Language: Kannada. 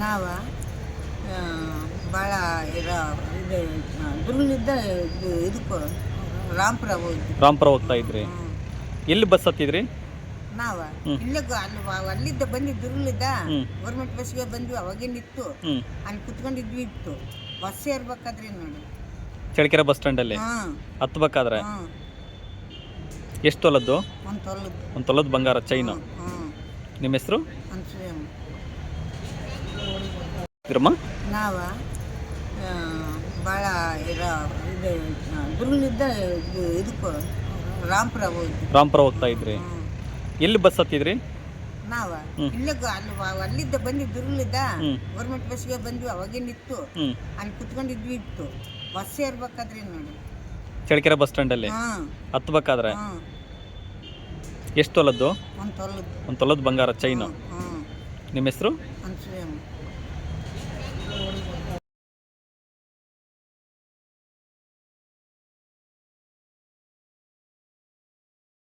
ನಾವ ಭಾಳ ಇದು ದುರ್ಗಲಿದ್ದ ಇದು ಇದಕ್ಕೆ ರಾಮಪುರ ಹೋಗಿ ರಾಮ್ಪುರ ಹೋಗ್ತಾ ಇದ್ರಿ. ಎಲ್ಲಿ ಬಸ್ ಹತ್ತಿದ್ರಿ? ನಾವ ಇಲ್ಲ ಅಲ್ಲಿ ಅಲ್ಲಿದ್ದ ಬಂದಿ ದುರ್ಗಲಿದ್ದ. ಗೌರ್ಮೆಂಟ್ ಬಸ್ಗೆ ಬಂದ್ವಿ ಅವಾಗೇನಿತ್ತು. ಇತ್ತು ಅಲ್ಲಿ ಕುತ್ಕೊಂಡಿದ್ವಿ ಇತ್ತು. ಬಸ್ ಸೇರ್ಬೇಕಾದ್ರೆ ನೋಡಿ ಚಳಕೆರೆ ಬಸ್ ಸ್ಟ್ಯಾಂಡಲ್ಲಿ ಹಾ ಹತ್ಬೇಕಾದ್ರೆ? ಹಾಂ ಎಷ್ಟು ತೊಲದ್ದು? ಒಂದು ತೊಲದ್ದು. ಒಂದು ತೊಲದ ಬಂಗಾರ ಚೈನು ನಿಮ್ಮ ಹೆಸರು? ನಾವ ಭಾಳ ಇರೋ ಇದು ದುರ್ಗಲಿದ್ದ ಇದು ಇದಕ್ಕೆ ರಾಂಪುರ ಹೋಗಿ ರಾಮಪುರ ಹೋಗ್ತಾ ಇದ್ರಿ. ಹ್ಮ್. ಎಲ್ಲಿ ಬಸ್ ಹತ್ತಿದ್ರಿ? ನಾವ ಹ್ಮ್. ಇಲ್ಲೇ ಗೊ- ಅಲ್ಲಿ ವ- ಅಲ್ಲಿದ್ದ ಬಂದು ದುರ್ಗಲಿದ್ದ ಹ್ಮ್. ಗೌರ್ಮೆಂಟ್ ಬಸ್ಗೆ ಬಂದ್ವಿ ಅವಾಗೇನಿತ್ತು. ಇತ್ತು ಅಲ್ಲಿ ಕುತ್ಕೊಂಡಿದ್ವಿ ಇತ್ತು. ಬಸ್ ಸೇರ್ಬೇಕಾದ್ರೆ ನೋಡಿ ಚಳ್ಳಕೆರೆ ಬಸ್ ಸ್ಟ್ಯಾಂಡಲ್ಲಿ ಹಾ ಹತ್ಬೇಕಾದ್ರೆ? ಹಾಂ ಎಷ್ಟು ತೊಲದ್ದು? ಒಂದು ತೊಲದ್ದು. ಒಂದು ತೊಲದ ಬಂಗಾರ ಚೈನು ಹಾಂ ನಿಮ್ಮ ಹೆಸರು?